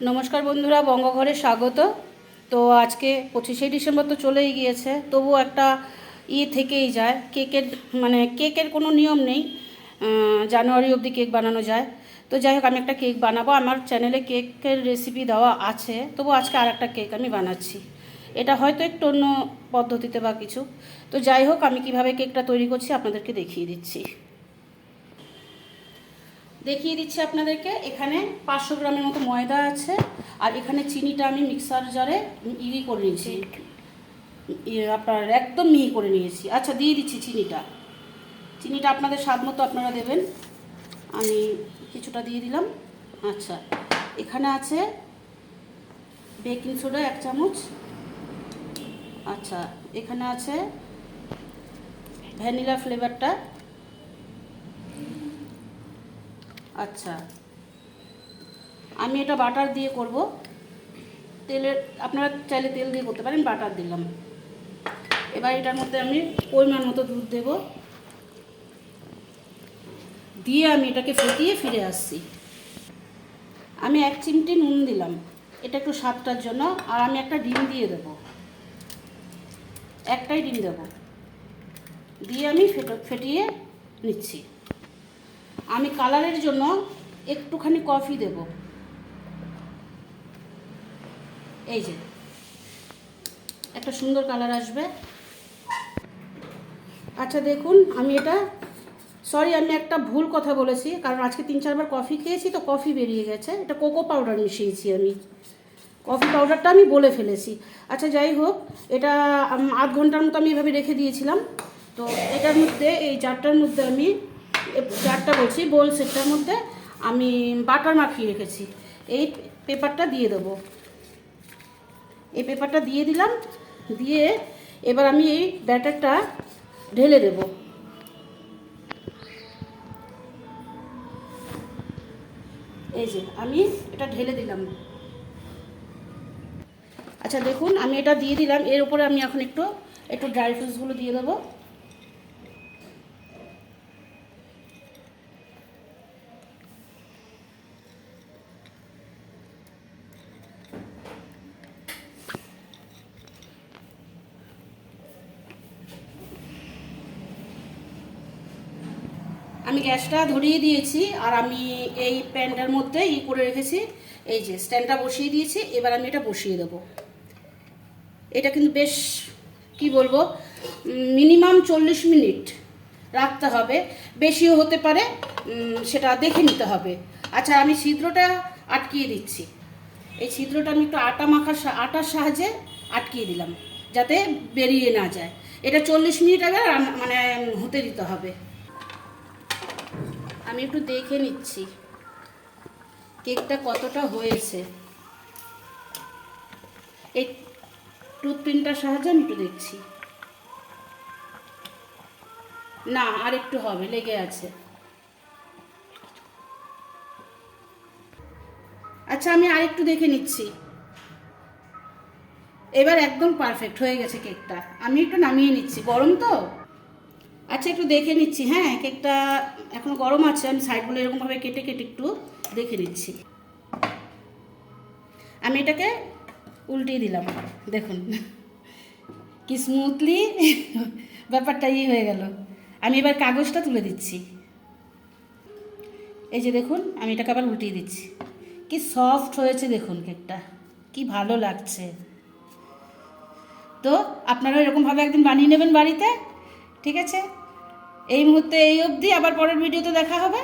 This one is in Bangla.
নমস্কার বন্ধুরা, বঙ্গঘরে স্বাগত। তো আজকে পঁচিশে ডিসেম্বর তো চলেই গিয়েছে, তবু একটা ই থেকেই যায়। কেকের মানে কেকের কোনো নিয়ম নেই জানুয়ারি অবধি কেক বানানো যায়। তো যাই হোক, আমি একটা কেক বানাবো। আমার চ্যানেলে কেকের রেসিপি দেওয়া আছে, তবু আজকে আর একটা কেক আমি বানাচ্ছি। এটা হয়তো একটু অন্য পদ্ধতিতে বা কিছু। তো যাই হোক, আমি কীভাবে কেকটা তৈরি করছি আপনাদেরকে দেখিয়ে দিচ্ছি। দেখিয়ে দিচ্ছি আপনাদেরকে। এখানে পাঁচশো গ্রামের মতো ময়দা আছে। আর এখানে চিনিটা আমি মিক্সার জারে ইরি করে নিয়েছি। আপনার একদম মিহি করে নিয়েছি। আচ্ছা দিয়ে দিচ্ছি চিনিটা। চিনিটা আপনাদের স্বাদ মতো আপনারা দেবেন। আমি কিছুটা দিয়ে দিলাম। আচ্ছা এখানে আছে বেকিং সোডা এক চামচ। আচ্ছা এখানে আছে ভ্যানিলা ফ্লেভারটা। আচ্ছা। আমি এটা বাটার দিয়ে করব। তেলের, আপনারা চাইলে তেল দিয়ে করতে পারেন বাটার দিলাম। এবার এটার মধ্যে আমি পরিমাণ মতো দুধ দেব। দিয়ে আমি এটাকে ফেটিয়ে ফিরে আসছি। আমি এক চিমটি নুন দিলাম। এটা একটু স্বাদটার জন্য। আর আমি একটা ডিম দিয়ে দেবো। একটাই ডিম দেবো। দিয়ে আমি ফেটো, ফেটিয়ে নিচ্ছি। আমি কালারের জন্য একটুখানি কফি দেব। এই যে, একটা সুন্দর কালার আসবে। আচ্ছা দেখুন, আমি এটা সরি আমি একটা ভুল কথা বলেছি, কারণ আজকে তিন চারবার কফি খেয়েছি, তো কফি বেরিয়ে গেছে। এটা কোকো পাউডার মিশিয়েছি আমি। কফি পাউডারটা আমি বলে ফেলেছি। আচ্ছা যাই হোক, এটা আধ ঘণ্টার মতো আমি এভাবে রেখে দিয়েছিলাম। তো এটার মধ্যে, এই জারটার মধ্যে আমি জারটা বলছি বোল সেটটার মধ্যে আমি বাটার মাখিয়ে রেখেছি। এই পেপারটা দিয়ে দেবো। এই পেপারটা দিয়ে দিলাম, দিয়ে এবার আমি এই ব্যাটারটা ঢেলে দেব। এই যে, আমি এটা ঢেলে দিলাম। আচ্ছা দেখুন, আমি এটা দিয়ে দিলাম। এর উপরে আমি এখন একটু একটু ড্রাই ফ্রুটসগুলো দিয়ে দেবো। আমি গ্যাসটা ধরিয়ে দিয়েছি আর আমি এই প্যানটার মধ্যে ই করে রেখেছি। এই যে স্ট্যান্ডটা বসিয়ে দিয়েছি, এবার আমি এটা বসিয়ে দেবো। এটা কিন্তু বেশ, কি বলব মিনিমাম চল্লিশ মিনিট রাখতে হবে। বেশিও হতে পারে সেটা দেখে নিতে হবে। আচ্ছা আমি ছিদ্রটা আটকিয়ে দিচ্ছি। এই ছিদ্রটা আমি একটু আটা মাখার আটার সাহায্যে আটকিয়ে দিলাম, যাতে বেরিয়ে না যায়। এটা চল্লিশ মিনিট আগে মানে হতে দিতে হবে। আমি একটু দেখে নিচ্ছি। কেকটা কতটা হয়েছে? এই টুথপিনটার সাহায্যে আমি একটু দেখছি। না, আর একটু হবে, লেগে আছে। আচ্ছা আমি আর একটু দেখে নিচ্ছি। এবার একদম পারফেক্ট হয়ে গেছে কেকটা। আমি একটু নামিয়ে নিচ্ছি। গরম তো? আচ্ছা একটু দেখে নিচ্ছি। হ্যাঁ কেকটা এখন গরম আছে, আমি সাইডগুলো এরকমভাবে কেটে কেটে একটু দেখে নিচ্ছি। আমি এটাকে উল্টিয়ে দিলাম, দেখুন। কি স্মুথলি ব্যাপারটা ইয়ে হয়ে গেল। আমি এবার কাগজটা তুলে দিচ্ছি। এই যে দেখুন, আমি এটাকে আবার উল্টিয়ে দিচ্ছি। কি সফট হয়েছে দেখুন কেকটা। কি ভালো লাগছে। তো আপনারা এরকমভাবে একদিন বানিয়ে নেবেন বাড়িতে। ঠিক আছে? এই মুহূর্তে এই অবধি আবার পরের ভিডিওতে দেখা হবে।